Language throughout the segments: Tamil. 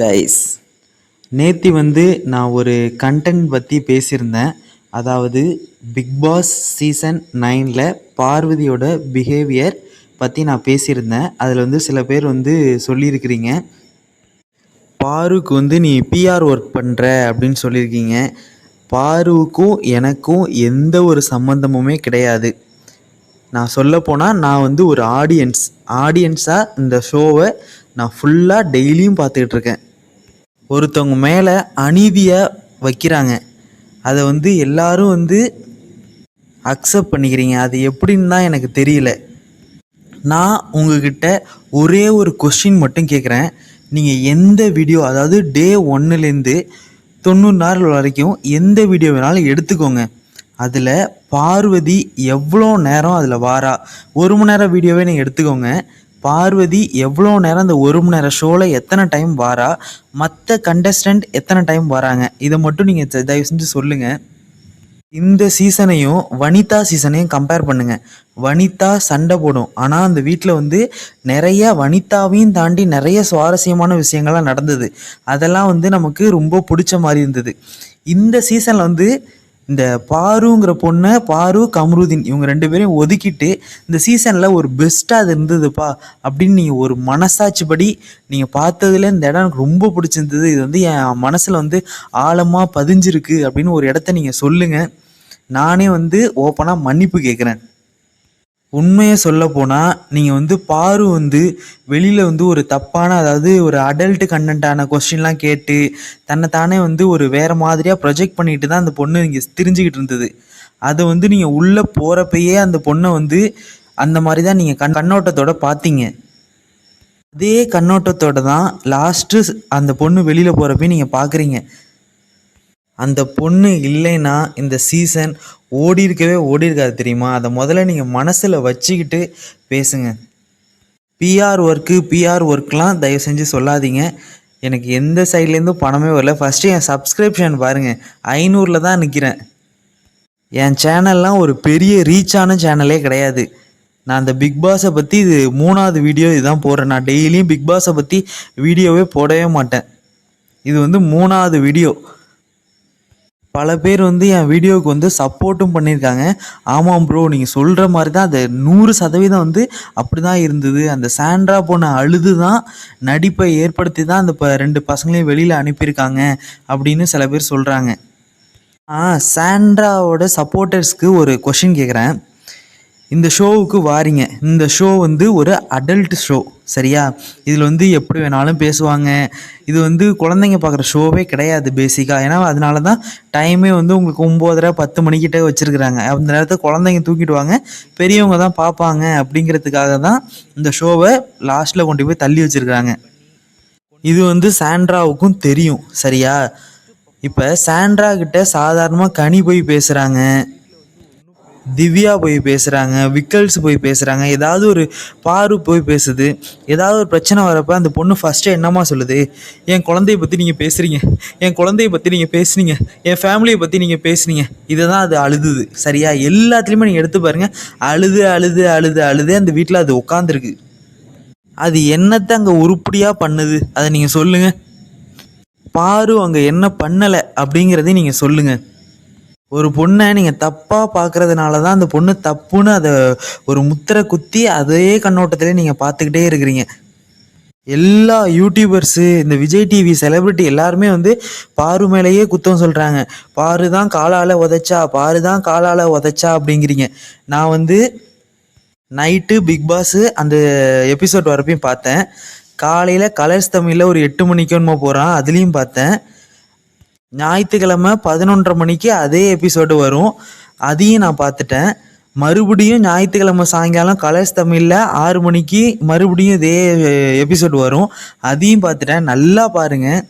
கைஸ் நேத்தி வந்து நான் ஒரு கண்டென்ட் பற்றி பேசியிருந்தேன். அதாவது பிக் பாஸ் சீசன் நைனில் பார்வதியோட பிஹேவியர் பற்றி நான் பேசியிருந்தேன். அதில் வந்து சில பேர் வந்து சொல்லியிருக்கிறீங்க. பாருக்கு வந்து நீ பிஆர் ஒர்க் பண்ணுற அப்படின்னு சொல்லியிருக்கீங்க. பாருவுக்கும் எனக்கும் எந்த ஒரு சம்மந்தமுமே கிடையாது. நான் சொல்லப்போனால் நான் வந்து ஒரு ஆடியன்ஸ் ஆடியன்ஸாக இந்த ஷோவை நான் ஃபுல்லாக டெய்லியும் பார்த்துக்கிட்டு இருக்கேன். ஒருத்தவங்க மேலே அநீதியை வைக்கிறாங்க. அதை வந்து எல்லாரும் வந்து அக்செப்ட் பண்ணிக்கிறீங்க. அது எப்படின்னு தான் எனக்கு தெரியல. நான் உங்ககிட்ட ஒரே ஒரு கொஸ்டின் மட்டும் கேட்குறேன் நீங்கள் எந்த வீடியோ அதாவது டே ஒன்னுலேருந்து தொண்ணூறு நாள் வரைக்கும் எந்த வீடியோ வேணாலும் எடுத்துக்கோங்க. அதில் பார்வதி எவ்வளோ நேரம் அதில் வாரா? ஒரு மணி நேரம் வீடியோவே நீங்கள் எடுத்துக்கோங்க. பார்வதி எவ்வளோ நேரம் அந்த ஒரு மணி நேரம் ஷோவில் எத்தனை டைம் வாரா? மற்ற கண்டஸ்டன்ட் எத்தனை டைம் வராங்க? இதை மட்டும் நீங்கள் தயவு செஞ்சு சொல்லுங்கள் இந்த சீசனையும் வனிதா சீசனையும் கம்பேர் பண்ணுங்க. வனிதா சண்டை போடும். ஆனால் அந்த வீட்டில் வந்து நிறைய வனிதாவையும் தாண்டி நிறைய சுவாரஸ்யமான விஷயங்கள்லாம் நடந்தது. அதெல்லாம் வந்து நமக்கு ரொம்ப பிடிச்ச மாதிரி இருந்தது. இந்த சீசனில் வந்து இந்த பாருங்கிற பொண்ணை பாரு கமருதீன் இவங்க ரெண்டு பேரையும் ஒதுக்கிட்டு இந்த சீசனில் ஒரு பெஸ்ட்டாக அது இருந்ததுப்பா அப்படின்னு நீங்கள் ஒரு மனசாட்சிப்படி நீங்கள் பார்த்ததுல இந்த இடம் எனக்கு ரொம்ப பிடிச்சிருந்தது. இது வந்து என் மனசில் வந்து ஆழமாக பதிஞ்சிருக்கு அப்படின்னு ஒரு இடத்த நீங்கள் சொல்லுங்கள் நானே வந்து ஓப்பனாக மன்னிப்பு கேட்குறேன். உண்மையை சொல்ல போனால் நீங்கள் வந்து பாரு வந்து வெளியில் வந்து ஒரு தப்பான அதாவது ஒரு அடல்ட் கண்டென்ட்டான கொஸ்டின்லாம் கேட்டு தன்னை தானே வந்து ஒரு வேறு மாதிரியாக ப்ரொஜெக்ட் பண்ணிட்டு தான் அந்த பொண்ணு இங்கே தெரிஞ்சுக்கிட்டு இருந்தது. அதை வந்து நீங்கள் உள்ளே போகிறப்பயே அந்த பொண்ணை வந்து அந்த மாதிரி தான் நீங்கள் கண் கண்ணோட்டத்தோட பார்த்தீங்க. அதே கண்ணோட்டத்தோட தான் லாஸ்ட்டு அந்த பொண்ணு வெளியில் போகிறப்ப நீங்கள் பார்க்குறீங்க. அந்த பொண்ணு இல்லைன்னா இந்த சீசன் ஓடி இருக்கவே ஓடி இருக்காது தெரியுமா? அதை முதல்ல நீங்கள் மனசில் வச்சுக்கிட்டு பேசுங்க. பிஆர் ஒர்க்கு பிஆர் ஒர்க்லாம் தயவு செஞ்சு சொல்லாதீங்க. எனக்கு எந்த சைட்லேருந்தும் பணமே வரல. ஃபஸ்ட்டு என் சப்ஸ்கிரிப்ஷன் பாருங்கள் ஐநூறில் தான் நிற்கிறேன் என் சேனல்லாம் ஒரு பெரிய ரீச்சான சேனலே கிடையாது. நான் அந்த பிக் பாஸை பற்றி இது மூணாவது வீடியோ இதுதான் போடுறேன். நான் டெய்லியும் பிக் பாஸை பற்றி வீடியோவே போடவே மாட்டேன். இது வந்து மூணாவது வீடியோ பல பேர் வந்து என் வீடியோவுக்கு வந்து சப்போர்ட்டும் பண்ணியிருக்காங்க. ஆமாம் ப்ரோ நீங்கள் சொல்கிற மாதிரி தான் அது நூறு சதவீதம் வந்து அப்படி தான் இருந்தது. அந்த சாண்ட்ரா பொண்ணை அழுது தான் நடிப்பை ஏற்படுத்தி தான் அந்த ப ரெண்டு பசங்களையும் வெளியில் அனுப்பியிருக்காங்க அப்படின்னு சில பேர் சொல்கிறாங்க ஆ சாண்ட்ராவோட சப்போர்ட்டர்ஸ்க்கு ஒரு கொஷின் கேட்குறேன் இந்த ஷோவுக்கு வாரிங்க. இந்த ஷோ வந்து ஒரு அடல்ட் ஷோ சரியா? இதில் வந்து எப்படி வேணாலும் பேசுவாங்க. இது வந்து குழந்தைங்க பார்க்குற ஷோவே கிடையாது பேசிக்காக ஏன்னா அதனால தான் டைமே வந்து உங்களுக்கு ஒம்போதரை பத்து மணிக்கிட்ட வச்சுருக்குறாங்க. அந்த நேரத்தில் குழந்தைங்க தூக்கிடுவாங்க. பெரியவங்க தான் பார்ப்பாங்க அப்படிங்கிறதுக்காக தான் இந்த ஷோவை லாஸ்ட்டில் கொண்டு போய் தள்ளி வச்சுருக்குறாங்க. இது வந்து சாண்ட்ராவுக்கும் தெரியும் சரியா? இப்போ சாண்ட்ரா கிட்ட சாதாரணமாக கனி போய் பேசுகிறாங்க திவ்யா போய் பேசுகிறாங்க விக்கல்ஸ் போய் பேசுகிறாங்க ஏதாவது ஒரு பாரு போய் பேசுது ஏதாவது ஒரு பிரச்சனை வரப்போ அந்த பொண்ணு ஃபஸ்ட்டு என்னம்மா சொல்லுது? என் குழந்தைய பற்றி நீங்கள் பேசுகிறீங்க என் குழந்தைய பற்றி நீங்கள் பேசுனீங்க என் ஃபேமிலியை பற்றி நீங்கள் பேசுனீங்க இதை தான் அது அழுதுது சரியா? எல்லாத்துலேயுமே நீங்கள் எடுத்து பாருங்கள் அழுது அழுது அழுது அழுது அந்த வீட்டில் அது உட்காந்துருக்கு அது என்னத்தை அங்கே உருப்படியாக பண்ணுது? அதை நீங்கள் சொல்லுங்கள் பாரு அங்கே என்ன பண்ணலை அப்படிங்கிறதையும் நீங்கள் சொல்லுங்கள் ஒரு பொண்ணை நீங்கள் தப்பாக பார்க்கறதுனால தான் அந்த பொண்ணு தப்புன்னு அதை ஒரு முத்திரை குத்தி அதே கண்ணோட்டத்திலே நீங்கள் பார்த்துக்கிட்டே இருக்கிறீங்க. எல்லா யூடியூபர்ஸு இந்த விஜய் டிவி செலிப்ரிட்டி எல்லாருமே வந்து பாரு மேலேயே குத்தம் சொல்கிறாங்க பாரு தான் காலால் உதைச்சா பாரு தான் காலால் உதைச்சா அப்படிங்கிறீங்க. நான் வந்து நைட்டு பிக் பாஸு அந்த எபிசோட் வரப்பையும் பார்த்தேன். காலையில் கலர்ஸ் தமிழில் ஒரு எட்டு மணிக்கு போகிறான் அதுலேயும் பார்த்தேன். ஞாயிற்றுக்கிழமை பதினொன்றரை மணிக்கு அதே எபிசோடு வரும். அதையும் நான் பார்த்துட்டேன். மறுபடியும் ஞாயிற்றுக்கிழமை சாயங்காலம் கலர்ஸ் தமிழில் ஆறு மணிக்கு மறுபடியும் இதே எபிசோடு வரும். அதையும் பார்த்துட்டேன். நல்லா பாருங்கள்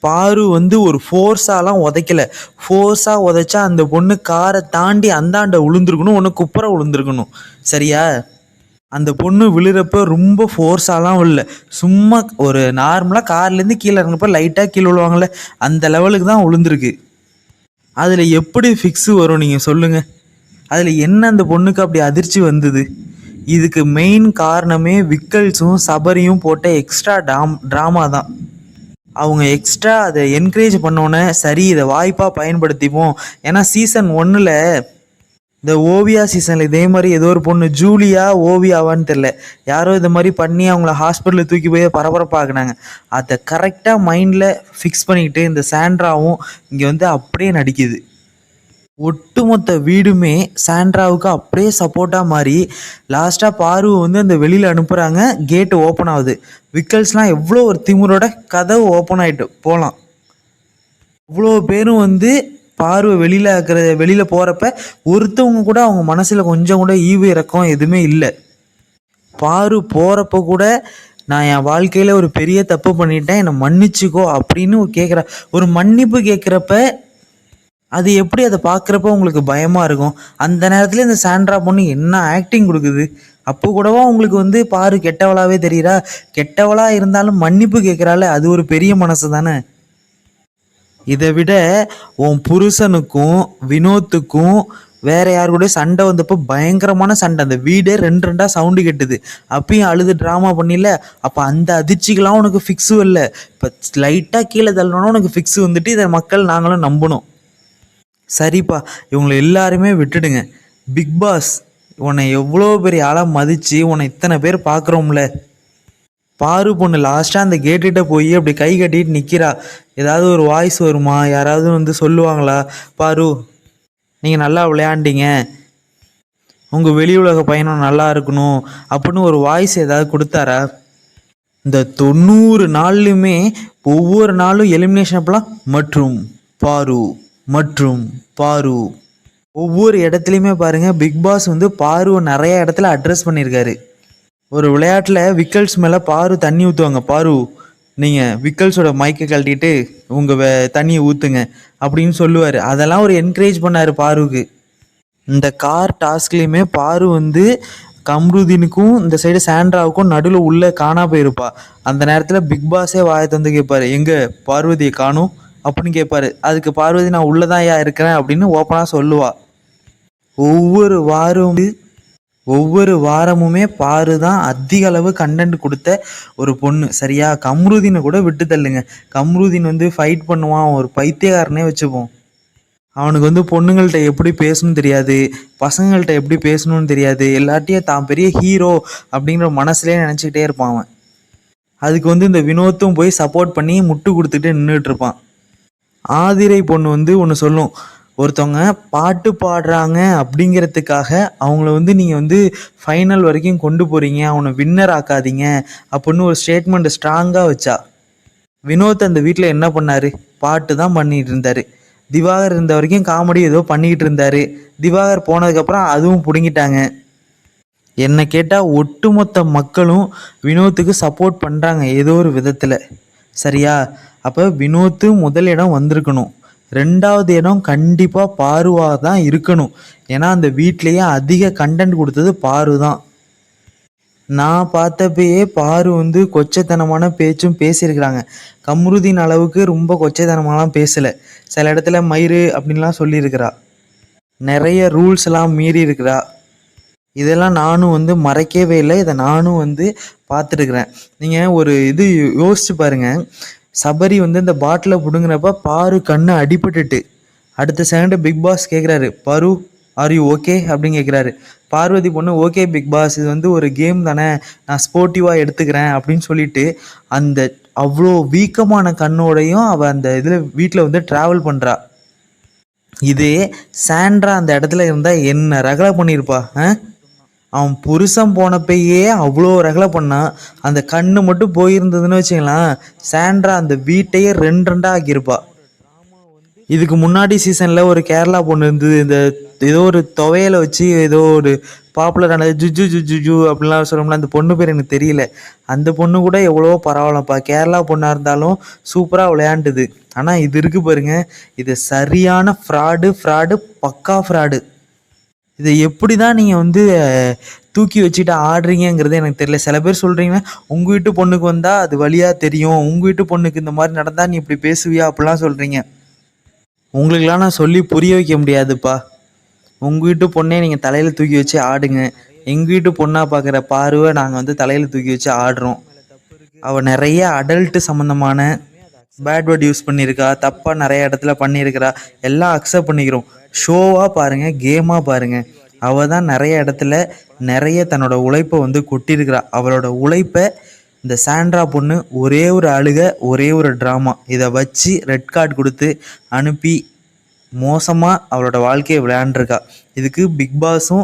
பாரு வந்து ஒரு ஃபோர்ஸாலாம் உதைக்கல. ஃபோர்ஸாக உதைச்சா அந்த பொண்ணு காரை தாண்டி அந்தாண்ட விழுந்துருக்கணும் ஒன்று குப்புற விழுந்துருக்கணும் சரியா? அந்த பொண்ணு விழுறப்ப ரொம்ப ஃபோர்ஸாலாம் இல்லை சும்மா ஒரு நார்மலாக கார்லேருந்து கீழே இறங்குறப்ப லைட்டாக கீழே விழுவாங்கள்ல அந்த லெவலுக்கு தான் விழுந்திருக்கு. அதில் எப்படி ஃபிக்ஸு வரும் நீங்கள் சொல்லுங்கள் அதில் என்ன அந்த பொண்ணுக்கு அப்படி அதிர்ச்சி வந்தது? இதுக்கு மெயின் காரணமே விக்கல்ஸும் சபரியும் போட்ட எக்ஸ்ட்ரா டாம் ட்ராமா தான். அவங்க எக்ஸ்ட்ரா அதை என்கரேஜ் பண்ணோன்னே சரி இதை வாய்ப்பாக பயன்படுத்திப்போம். ஏன்னா சீசன் ஒன்றில் இந்த ஓவியா சீசனில் இதே மாதிரி ஏதோ ஒரு பொண்ணு ஜூலியா ஓவியாவான்னு தெரில யாரோ இது மாதிரி பண்ணி அவங்கள ஹாஸ்பிட்டலில் தூக்கி போய் பரபரப்பாக்குனாங்க. அதை கரெக்டாக மைண்டில் ஃபிக்ஸ் பண்ணிக்கிட்டு இந்த சாண்ட்ராவும் இங்கே வந்து அப்படியே நடிக்குது. ஒட்டுமொத்த வீடுமே சாண்ட்ராவுக்கு அப்படியே சப்போர்ட்டாக மாறி லாஸ்ட்டாக பார்வை வந்து அந்த வெளியில் அனுப்புகிறாங்க கேட்டு ஓப்பன் ஆகுது. விக்கல்ஸ்லாம் எவ்வளோ ஒரு திமுறோட கதவு ஓப்பன் ஆகிட்டு போகலாம் இவ்வளோ பேரும் வந்து பார்வை வெளியில் இருக்கிற வெளியில் போகிறப்ப ஒருத்தவங்க கூட அவங்க மனசில் கொஞ்சம் கூட ஈவு இறக்கம் எதுவுமே இல்லை. பாரு போகிறப்ப கூட நான் என் வாழ்க்கையில் ஒரு பெரிய தப்பு பண்ணிட்டேன் என்னை மன்னிச்சுக்கோ அப்படின்னு கேட்குற ஒரு மன்னிப்பு கேட்குறப்ப அது எப்படி அதை பார்க்குறப்ப உங்களுக்கு பயமாக இருக்கும்? அந்த நேரத்தில் இந்த சாண்ட்ரா பொண்ணு என்ன ஆக்டிங் கொடுக்குது? அப்போ கூடவா உங்களுக்கு வந்து பாரு கெட்டவளாவே தெரியுறா? கெட்டவளாக இருந்தாலும் மன்னிப்பு கேட்குறாள் அது ஒரு பெரிய மனசு தானே? இதை விட உன் புருஷனுக்கும் வினோத்துக்கும் வேற யார் கூட சண்டை வந்தப்போ பயங்கரமான சண்டை. அந்த வீடே ரெண்டு ரெண்டா சவுண்டு கெட்டுது. அப்பயும் அழுது ட்ராமா பண்ணில. அப்போ அந்த அதிர்ச்சிக்கெல்லாம் உனக்கு ஃபிக்ஸு இல்லை. இப்போ லைட்டாக கீழே தள்ளணும்னா உனக்கு ஃபிக்ஸு வந்துட்டு இதை மக்கள் நாங்களும் நம்பணும். சரிப்பா இவங்களை எல்லாருமே விட்டுடுங்க. பிக் பாஸ் உன்னை எவ்வளோ பெரிய ஆளாக மதித்து உன்னை இத்தனை பேர் பார்க்குறோம்ல பாரு பொண்ணு லாஸ்ட்டாக அந்த கேட்டுகிட்ட போய் அப்படி கை கட்டிட்டு நிற்கிறா ஏதாவது ஒரு வாய்ஸ் வருமா? யாராவது வந்து சொல்லுவாங்களா? பாரு நீங்கள் நல்லா விளையாண்டீங்க. உங்கள் வெளி உலக பயணம் நல்லா இருக்கணும் அப்படின்னு ஒரு வாய்ஸ் ஏதாவது கொடுத்தாரா? இந்த தொண்ணூறு நாள்லையுமே ஒவ்வொரு நாளும் எலிமினேஷன் அப்பெல்லாம் மற்றும் பாரு மற்றும் பாரு. ஒவ்வொரு இடத்துலையுமே பாருங்கள் பிக் பாஸ் வந்து பாருவை நிறைய இடத்துல அட்ரஸ் பண்ணியிருக்காரு. ஒரு விளையாட்டில் விக்கல்ஸ் மேலே பாரு தண்ணி ஊற்றுவாங்க பாரு நீங்கள் விக்கல்ஸோட மைக்கை கழட்டிட்டு உங்கள் வே தண்ணியை ஊற்றுங்க அப்படின்னு சொல்லுவார். அதெல்லாம் ஒரு என்கரேஜ் பண்ணார் பாருக்கு இந்த கார் டாஸ்க்லேயுமே பாரு வந்து கம்ருதீனுக்கும் இந்த சைடு சாண்ட்ராவுக்கும் நடுவில் உள்ளே காணா போயிருப்பா. அந்த நேரத்தில் பிக் பாஸே வாயை தந்து கேட்பாரு எங்கே பார்வதியை காணும்? அப்படின்னு கேட்பாரு அதுக்கு பார்வதி நான் உள்ளதான் ஏன் இருக்கிறேன்? அப்படின்னு ஓப்பனாக சொல்லுவா. ஒவ்வொரு வாரம் ஒவ்வொரு வாரமுமே பாரு தான் அதிக அளவு கண்டென்ட் கொடுத்த ஒரு பொண்ணு. சரியா? கம்ருதீனை கூட விட்டு தள்ளுங்க. கம்ருதீன் வந்து ஃபைட் பண்ணுவான். ஒரு பைத்தியக்காரனே வச்சுப்போம். அவனுக்கு வந்து பொண்ணுங்கள்ட்ட எப்படி பேசணும்னு தெரியாது. பசங்கள்கிட்ட எப்படி பேசணும்னு தெரியாது. எல்லாட்டையும் தான் பெரிய ஹீரோ அப்படிங்கிற மனசுலேயே நினச்சிக்கிட்டே இருப்பான் அவன். அதுக்கு வந்து இந்த வினோத்தும் போய் சப்போர்ட் பண்ணி முட்டு கொடுத்துட்டு நின்றுட்டு இருப்பான். ஆதிரை பொண்ணு வந்து ஒன்று சொல்லும். ஒருத்தவங்க பாட்டு பாடுறாங்க அப்படிங்கிறதுக்காக அவங்கள வந்து நீங்கள் வந்து ஃபைனல் வரைக்கும் கொண்டு போகிறீங்க அவனை வின்னர் ஆக்காதீங்க அப்படின்னு ஒரு ஸ்டேட்மெண்ட்டை ஸ்ட்ராங்காக வச்சா. வினோத் அந்த வீட்டில் என்ன பண்ணாரு? பாட்டு தான் பண்ணிகிட்டு இருந்தார். திவாகர் இருந்த வரைக்கும் காமெடி ஏதோ பண்ணிக்கிட்டு இருந்தார். திவாகர் போனதுக்கப்புறம் அதுவும் பிடுங்கிட்டாங்க. என்னை கேட்டால் ஒட்டுமொத்த மக்களும் வினோத்துக்கு சப்போர்ட் பண்ணுறாங்க ஏதோ ஒரு விதத்தில். சரியா? அப்போ வினோத்து முதல் இடம் வந்திருக்கணும். ரெண்டாவது இடம் கண்டிப்பாக பாருவாக தான் இருக்கணும். ஏன்னா அந்த வீட்லேயே அதிக கண்டென்ட் கொடுத்தது பாரு தான். நான் பார்த்தப்பயே பாரு வந்து கொச்சைத்தனமான பேச்சும் பேசியிருக்கிறாங்க. கம்ருதீன் அளவுக்கு ரொம்ப கொச்சைத்தனமாலாம் பேசலை. சில இடத்துல மயிறு அப்படின்லாம் சொல்லியிருக்கிறா. நிறைய ரூல்ஸ் எல்லாம் மீறி இருக்கிறா. இதெல்லாம் நானும் வந்து மறைக்கவே இல்லை. இதை நானும் வந்து பார்த்துருக்குறேன். நீங்கள் ஒரு இது யோசிச்சு பாருங்க. சபரி வந்து இந்த பாட்டிலை பிடுங்குறப்ப பாரு கண்ணு அடிபட்டுட்டு. அடுத்த செகண்டு பிக் பாஸ் கேட்குறாரு பரு ஆர் யூ ஓகே அப்படின்னு கேட்குறாரு பார்வதி பொண்ணு ஓகே பிக் பாஸ் இது வந்து ஒரு கேம் தானே நான் ஸ்போர்ட்டிவாக எடுத்துக்கிறேன் அப்படின்னு சொல்லிட்டு அந்த அவ்வளோ வீக்கமான கண்ணோடையும் அவள் அந்த இதில் வீட்டில் வந்து ட்ராவல் பண்ணுறா இதே சாண்ட்ரா அந்த இடத்துல இருந்தால் என்ன ரகலை பண்ணியிருப்பா ஆ? அவன் புருஷன் போனப்பயே அவ்வளோ ரகலை பண்ணான் அந்த கண்ணு மட்டும் போயிருந்ததுன்னு வச்சுக்கலாம் சாண்ட்ரா அந்த வீட்டையே ரெண்டு ரெண்டாக ஆக்கியிருப்பா. இதுக்கு முன்னாடி சீசனில் ஒரு கேரளா பொண்ணு இருந்தது. இந்த ஏதோ ஒரு துவையலை வச்சு ஏதோ ஒரு பாப்புலரானது ஜுஜு ஜுஜு ஜு அப்படிலாம் சொல்லணும்ல அந்த பொண்ணு பேர் எனக்கு தெரியல. அந்த பொண்ணு கூட எவ்வளோ பரவாயில்லப்பா. கேரளா பொண்ணாக இருந்தாலும் சூப்பராக விளையாண்டுது. ஆனால் இது இருக்கு பாருங்க இது சரியான ஃப்ராடு ஃப்ராடு பக்கா ஃப்ராடு இதை எப்படி தான் நீங்கள் வந்து தூக்கி வச்சுட்டு ஆடுறீங்கங்கிறது எனக்கு தெரியல. சில பேர் சொல்கிறீங்க உங்கள் வீட்டு பொண்ணுக்கு வந்தால் அது வழியாக தெரியும். உங்கள் வீட்டு பொண்ணுக்கு இந்த மாதிரி நடந்தால் நீ இப்படி பேசுவியா? அப்படிலாம் சொல்கிறீங்க உங்களுக்கெல்லாம் நான் சொல்லி புரிய வைக்க முடியாதுப்பா. உங்கள் வீட்டு பொண்ணே நீங்கள் தலையில் தூக்கி வச்சு ஆடுங்க. எங்கள் வீட்டு பொண்ணாக பார்க்குற பார்வை நாங்கள் வந்து தலையில் தூக்கி வச்சு ஆடுறோம். அவள் நிறைய அடல்ட்டு சம்மந்தமான பேட் வேர்ட் யூஸ் பண்ணியிருக்கா தப்பாக நிறைய இடத்துல பண்ணியிருக்கிறா எல்லாம் அக்செப்ட் பண்ணிக்கிறோம். ஷோவாக பாருங்கள் கேமாக பாருங்கள் அவள் தான் நிறைய இடத்துல நிறைய தன்னோட உழைப்பை வந்து கொட்டியிருக்கிறா. அவளோட உழைப்பை இந்த சாண்ட்ரா பொண்ணு ஒரே ஒரு அழுக ஒரே ஒரு ட்ராமா இதை வச்சு ரெட் கார்டு கொடுத்து அனுப்பி மோசமாக அவளோட வாழ்க்கையை விளையாண்டுருக்கா. இதுக்கு பிக் பாஸும்